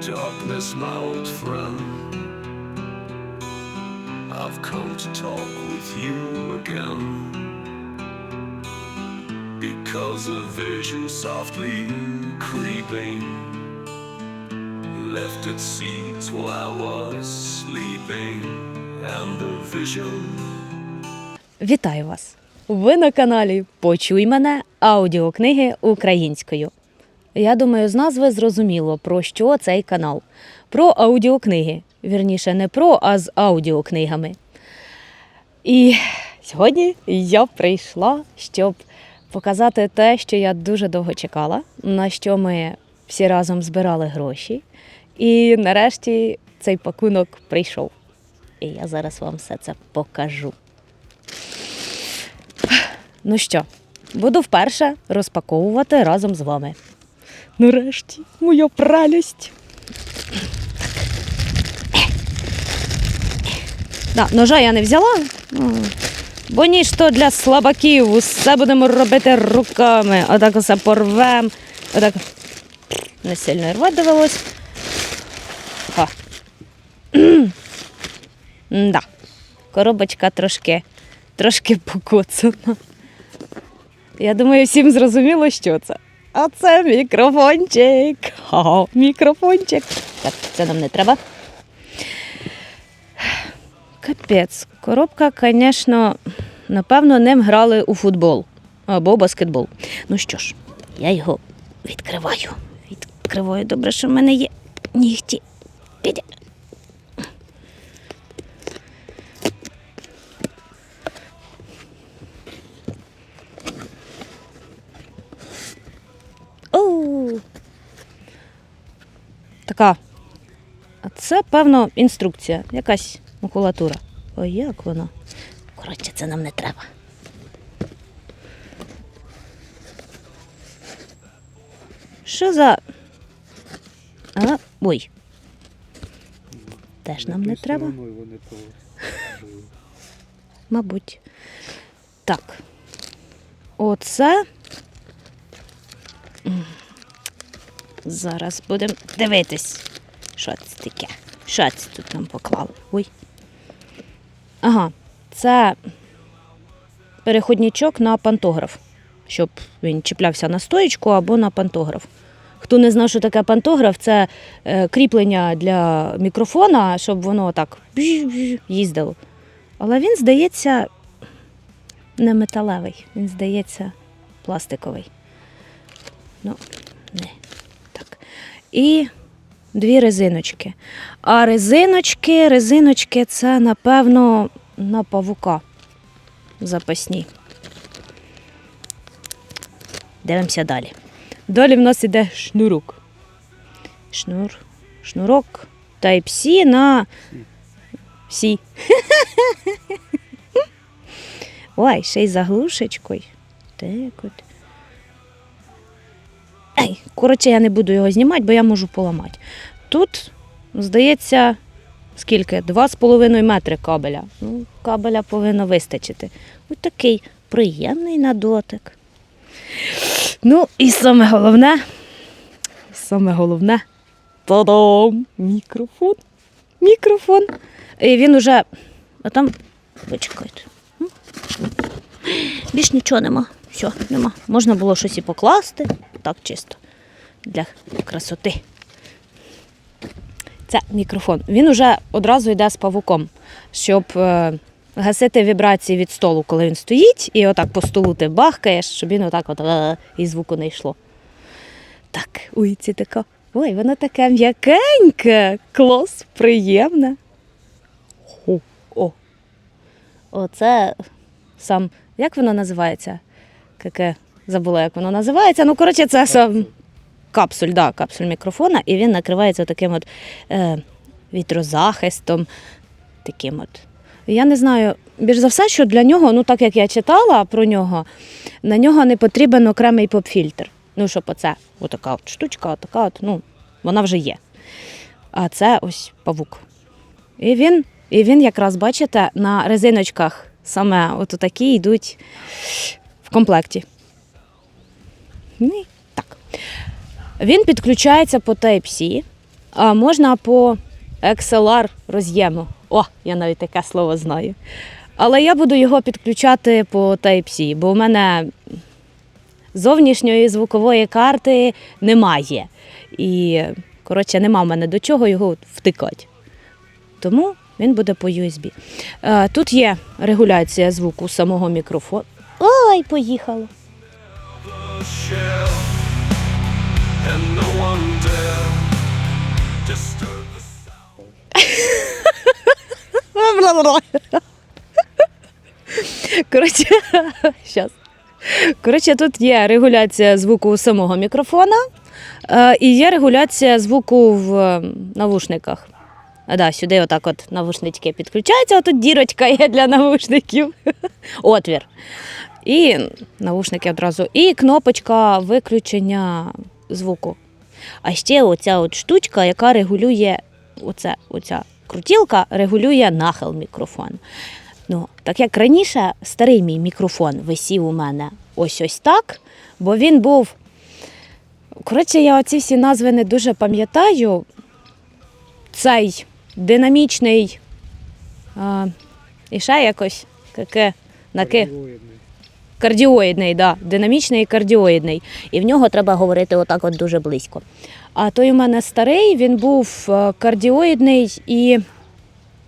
darkness, my old friend. I've come to talk with you again. Because a vision softly creeping left its seeds while I was sleeping, and the vision Вітаю вас! Ви на каналі Почуй мене аудіокниги українською. Я думаю, з назви зрозуміло, про що цей канал. Про аудіокниги. Вірніше, не про, а з аудіокнигами. І сьогодні я прийшла, щоб показати те, що я дуже довго чекала, на що ми всі разом збирали гроші. І нарешті цей пакунок прийшов. І я зараз вам все це покажу. Ну що, буду вперше розпаковувати разом з вами. Нарешті, моя прелість. Да, ножа я не взяла, бо ніж то для слабаків, усе будемо робити руками. Отак усе порвем. Отак не сильно рвати довелось. Ха. Да. Коробочка трошки, трошки покоцана. Я думаю, всім зрозуміло, що це. А це мікрофончик. Ха, мікрофончик. Так, це нам не треба. Капець. Коробка, звісно, напевно, ним грали у футбол або баскетбол. Ну що ж, я його відкриваю. Відкриваю. Добре, що в мене є нігті. Піде. Оу. Така. А це, певно, інструкція, якась макулатура. Ой, як вона? Коротше, це нам не треба. Що за. А, ой. Теж нам не треба. Мабуть. Так. Оце. Зараз будемо дивитись, що це таке. Що це тут нам поклали? Ой. Ага, це переходничок на пантограф, щоб він чіплявся на стоєчку або на пантограф. Хто не знав, що таке пантограф, це е, кріплення для мікрофона, щоб воно так їздило. Але він, здається, не металевий, він, здається, пластиковий. Ну, не так. І дві резиночки. А резиночки, резиночки це, напевно, на павука запасні. Дивимося далі. Далі в нас іде шнурок. Шнур, шнурок Type-C на Сі. Ой, ще й заглушечкою. Так от. Ей, коротше, я не буду його знімати, бо я можу поламати. Тут, здається, скільки? Два з половиною метри кабеля. Ну, кабеля повинно вистачити. Ось такий приємний на дотик. Ну, і саме головне, саме головне. Та-дам! Мікрофон. Мікрофон. І він уже. А там. Почекайте. Більш нічого нема. Все, нема. Можна було щось і покласти. Так чисто. Для красоти. Це мікрофон. Він уже одразу йде з павуком, щоб е, гасити вібрації від столу, коли він стоїть, і отак по столу ти бахкаєш, щоб він отак от е, і звуку не йшло. Так, ой, це така. Ой, воно таке м'якеньке, клас, приємне. О, о. Оце сам. Як воно називається? Яке забула, як воно називається. Ну, коротше, це сам капсуль, да, капсуль мікрофона, і він накривається таким от е, вітрозахистом. Таким от. Я не знаю, більш за все, що для нього, ну так як я читала про нього, на нього не потрібен окремий поп-фільтр. Ну, щоб оце, отака от штучка, отака от, ну, вона вже є. А це ось павук. І він, і він якраз, бачите, на резиночках саме от такі йдуть комплекті. Так. Він підключається по Type-C, А можна по XLR роз'єму. О, я навіть таке слово знаю. Але я буду його підключати по Type-C, бо у мене зовнішньої звукової карти немає. І, коротше, нема в мене до чого його втикати. Тому він буде по USB. Е, Тут є регуляція звуку самого мікрофону. Ой, поїхало. Коротше, щас. Коротше, тут є регуляція звуку самого мікрофона е, і є регуляція звуку в е, навушниках. А, да, сюди отак от навушнички підключаються, а тут дірочка є для навушників. Отвір. І навушники одразу. І кнопочка виключення звуку. А ще оця от штучка, яка регулює оце, оця крутілка, регулює нахил мікрофону. Ну, так як раніше старий мій мікрофон висів у мене ось ось так, бо він був. Коротше, я оці всі назви не дуже пам'ятаю. Цей динамічний а, і ще якось таке наки. Кардіоїдний, да, динамічний і кардіоїдний. І в нього треба говорити отак от дуже близько. А той у мене старий, він був е, кардіоїдний і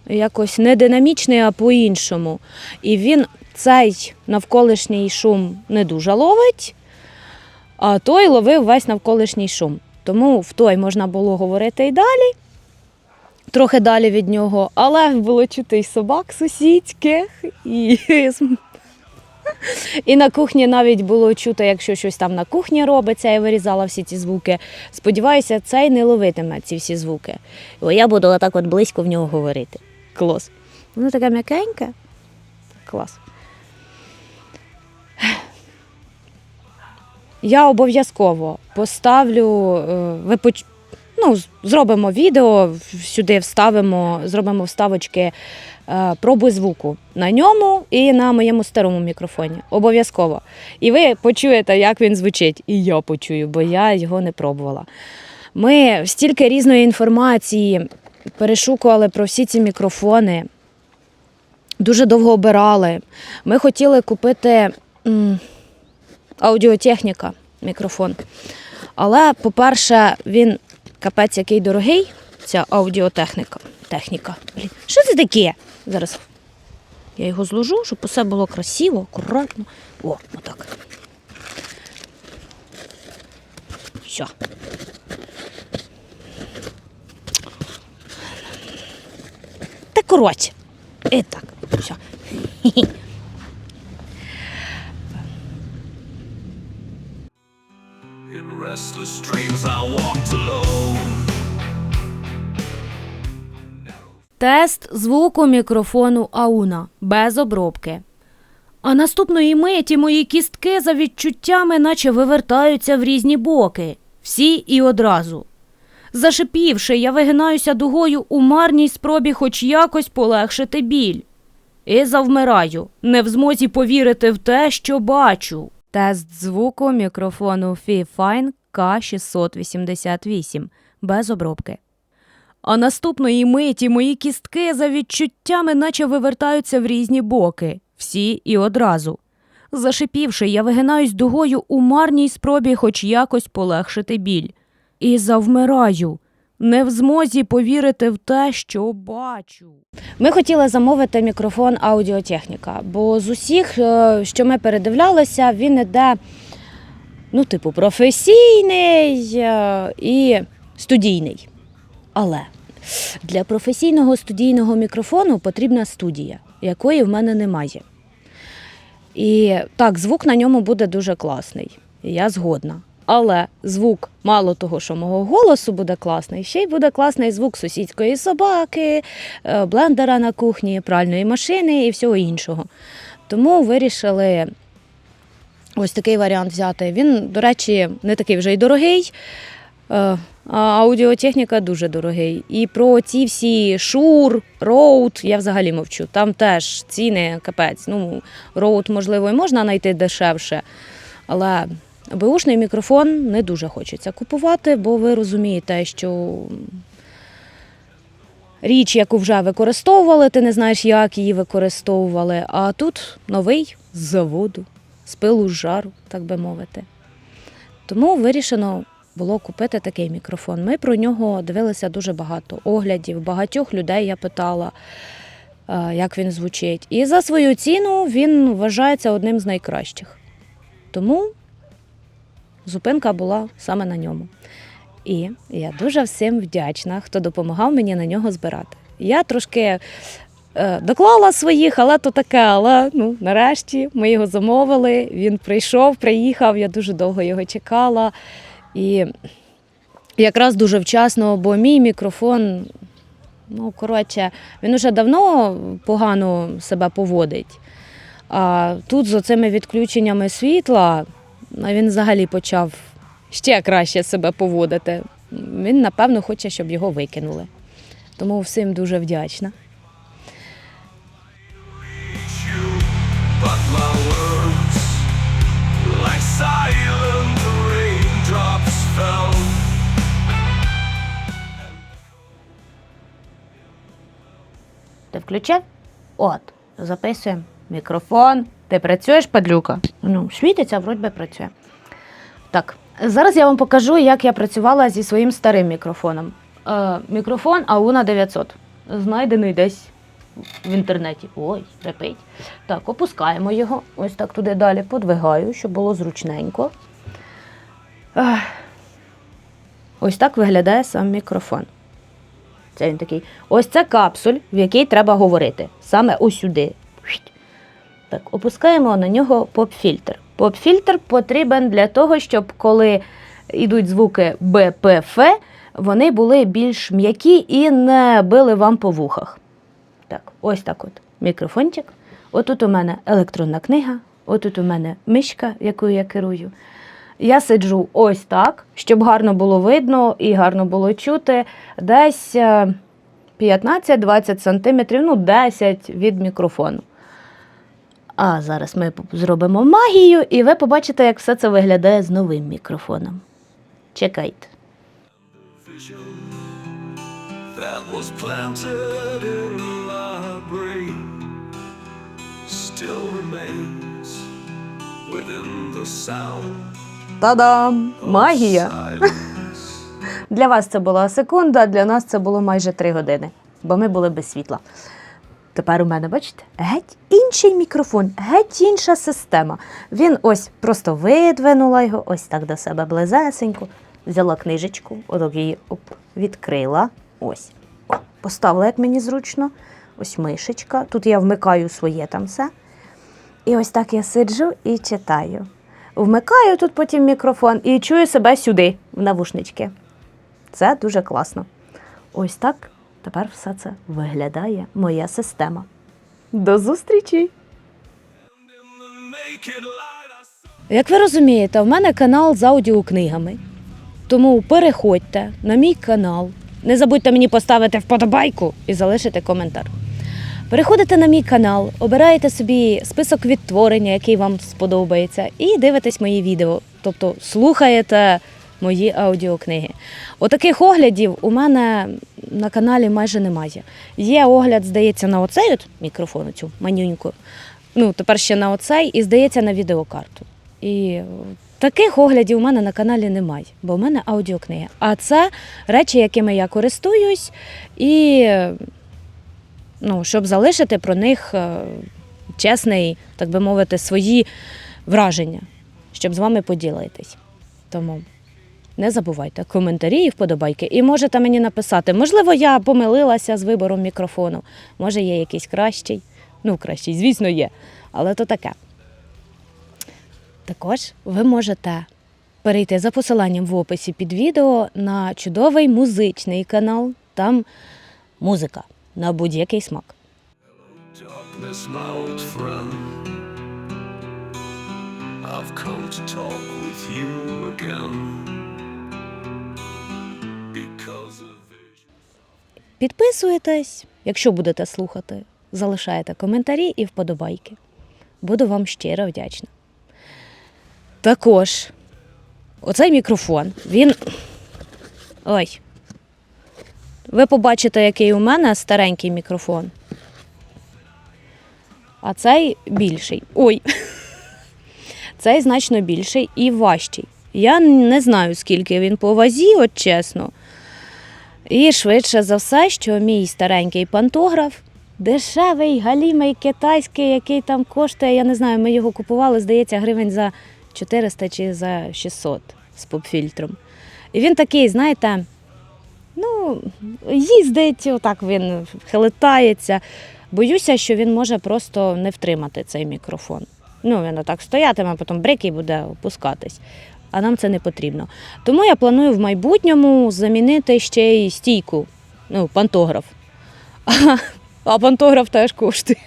якось не динамічний, а по-іншому. І він цей навколишній шум не дуже ловить, а той ловив весь навколишній шум. Тому в той можна було говорити і далі, трохи далі від нього, але було чути й собак сусідських, і, і на кухні навіть було чути, якщо щось там на кухні робиться, я вирізала всі ці звуки. Сподіваюся, цей не ловитиме ці всі звуки. Бо я буду отак от близько в нього говорити. Клас. Воно таке м'якеньке. Клас. Я обов'язково поставлю, е, ви. Ну, зробимо відео, сюди вставимо, зробимо вставочки е, проби звуку на ньому і на моєму старому мікрофоні. Обов'язково. І ви почуєте, як він звучить. І я почую, бо я його не пробувала. Ми стільки різної інформації перешукували про всі ці мікрофони. Дуже довго обирали. Ми хотіли купити аудіотехніка, мікрофон. Але, по-перше, він капець який дорогий, ця аудіотехніка. Техніка. Блін, що це таке? Зараз я його зложу, щоб усе було красиво, акуратно. О, отак. Все. Та коротше. І так. Все. In restless dreams, I walked alone. Тест звуку мікрофону Ауна без обробки. А наступної миті мої кістки за відчуттями, наче вивертаються в різні боки, всі і одразу. Зашипівши, я вигинаюся дугою у марній спробі хоч якось полегшити біль. І завмираю, не в змозі повірити в те, що бачу. Тест звуку мікрофону Fifine K688 без обробки. А наступної миті мої кістки за відчуттями, наче вивертаються в різні боки, всі і одразу. Зашипівши, я вигинаюсь дугою у марній спробі хоч якось полегшити біль. І завмираю, не в змозі повірити в те, що бачу. Ми хотіли замовити мікрофон аудіотехніка, бо з усіх, е, що ми передивлялися, він іде, ну, типу, професійний е, і студійний. Але для професійного студійного мікрофону потрібна студія, якої в мене немає. І так, звук на ньому буде дуже класний. Я згодна. Але звук, мало того, що мого голосу буде класний, ще й буде класний звук сусідської собаки, е, блендера на кухні, пральної машини і всього іншого. Тому вирішили ось такий варіант взяти. Він, до речі, не такий вже й дорогий. Аудіотехніка дуже дорогий. І про ці всі шур, роуд, я взагалі мовчу. Там теж ціни капець. Ну, роуд, можливо, і можна знайти дешевше, але беушний мікрофон не дуже хочеться купувати, бо ви розумієте, що річ, яку вже використовували, ти не знаєш, як її використовували. А тут новий з заводу, з пилу з жару, так би мовити. Тому вирішено було купити такий мікрофон. Ми про нього дивилися дуже багато оглядів, багатьох людей я питала, е, як він звучить. І за свою ціну він вважається одним з найкращих. Тому зупинка була саме на ньому. І я дуже всім вдячна, хто допомагав мені на нього збирати. Я трошки е, доклала своїх, але то таке. Але ну, нарешті ми його замовили. Він прийшов, приїхав. Я дуже довго його чекала. І якраз дуже вчасно, бо мій мікрофон, ну, коротше, він уже давно погано себе поводить. А тут з оцими відключеннями світла він взагалі почав ще краще себе поводити. Він, напевно, хоче, щоб його викинули. Тому всім дуже вдячна. Ти включив? От, записуємо. Мікрофон. Ти працюєш, падлюка? Ну, світиться, вроді би працює. Так, зараз я вам покажу, як я працювала зі своїм старим мікрофоном. Е, мікрофон Auna 900. Знайдений десь в інтернеті. Ой, репить. Так, опускаємо його. Ось так туди далі подвигаю, щоб було зручненько. Ось так виглядає сам мікрофон. Це він такий. Ось це капсуль, в якій треба говорити. Саме ось сюди. Так, опускаємо на нього поп-фільтр. Поп-фільтр потрібен для того, щоб коли йдуть звуки Б, П, Ф, вони були більш м'які і не били вам по вухах. Так, ось так от. Мікрофончик. Отут у мене електронна книга, отут у мене мишка, якою я керую. Я сиджу ось так, щоб гарно було видно і гарно було чути. Десь е, 15-20 сантиметрів, ну 10 від мікрофону. А зараз ми зробимо магію, і ви побачите, як все це виглядає з новим мікрофоном. Чекайте. that was planted in my brain still remains within the sound Та-дам! Магія! Для вас це була секунда, а для нас це було майже три години, бо ми були без світла. Тепер у мене, бачите, геть інший мікрофон, геть інша система. Він ось просто видвинула його, ось так до себе близесенько, взяла книжечку, отак її оп, відкрила. Ось. О, поставила, як мені зручно. Ось мишечка. Тут я вмикаю своє там все. І ось так я сиджу і читаю. Вмикаю тут потім мікрофон і чую себе сюди, в навушнички. Це дуже класно. Ось так тепер все це виглядає моя система. До зустрічі! Як ви розумієте, в мене канал з аудіокнигами. Тому переходьте на мій канал. Не забудьте мені поставити вподобайку і залишити коментар. Переходите на мій канал, обираєте собі список відтворення, який вам сподобається, і дивитесь мої відео, тобто слухаєте мої аудіокниги. Отаких оглядів у мене на каналі майже немає. Є огляд, здається, на оцей от мікрофон, цю манюньку. Ну, тепер ще на оцей, і здається, на відеокарту. І таких оглядів у мене на каналі немає, бо в мене аудіокниги. А це речі, якими я користуюсь, і ну, щоб залишити про них е, чесний, так би мовити, свої враження, щоб з вами поділитись. Тому не забувайте коментарі і вподобайки. І можете мені написати, можливо, я помилилася з вибором мікрофону, може, є якийсь кращий. Ну, кращий, звісно, є, але то таке. Також ви можете перейти за посиланням в описі під відео на чудовий музичний канал. Там музика на будь-який смак. Підписуєтесь, якщо будете слухати, залишаєте коментарі і вподобайки. Буду вам щиро вдячна. Також оцей мікрофон, він. Ой. Ви побачите, який у мене старенький мікрофон. А цей більший. Ой. Цей значно більший і важчий. Я не знаю, скільки він по вазі, от чесно. І швидше за все, що мій старенький пантограф дешевий, галімий китайський, який там коштує, я не знаю, ми його купували, здається, гривень за 400 чи за 600 з попфільтром. І він такий, знаєте, ну, їздить, отак він хилитається. Боюся, що він може просто не втримати цей мікрофон. Ну, він отак стоятиме, потім брик і буде опускатись. А нам це не потрібно. Тому я планую в майбутньому замінити ще й стійку, ну, пантограф. А, а пантограф теж коштує.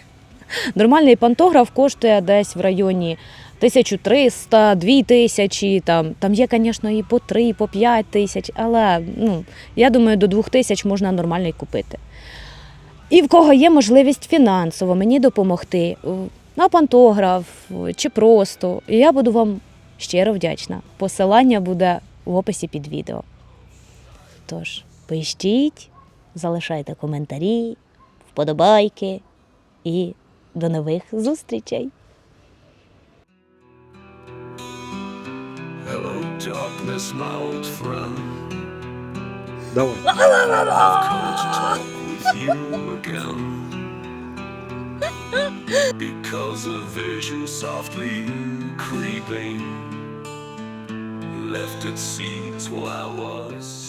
Нормальний пантограф коштує десь в районі 1300, 2000, там, там є, звісно, і по 3, і по 5 тисяч, але ну, я думаю, до 2000 можна нормальний купити. І в кого є можливість фінансово мені допомогти на пантограф чи просто, і я буду вам щиро вдячна. Посилання буде в описі під відео. Тож, пишіть, залишайте коментарі, вподобайки і до нових зустрічей! darkness, my old friend. Давай. I've come to talk with you again. Because a vision softly creeping left its seeds while I was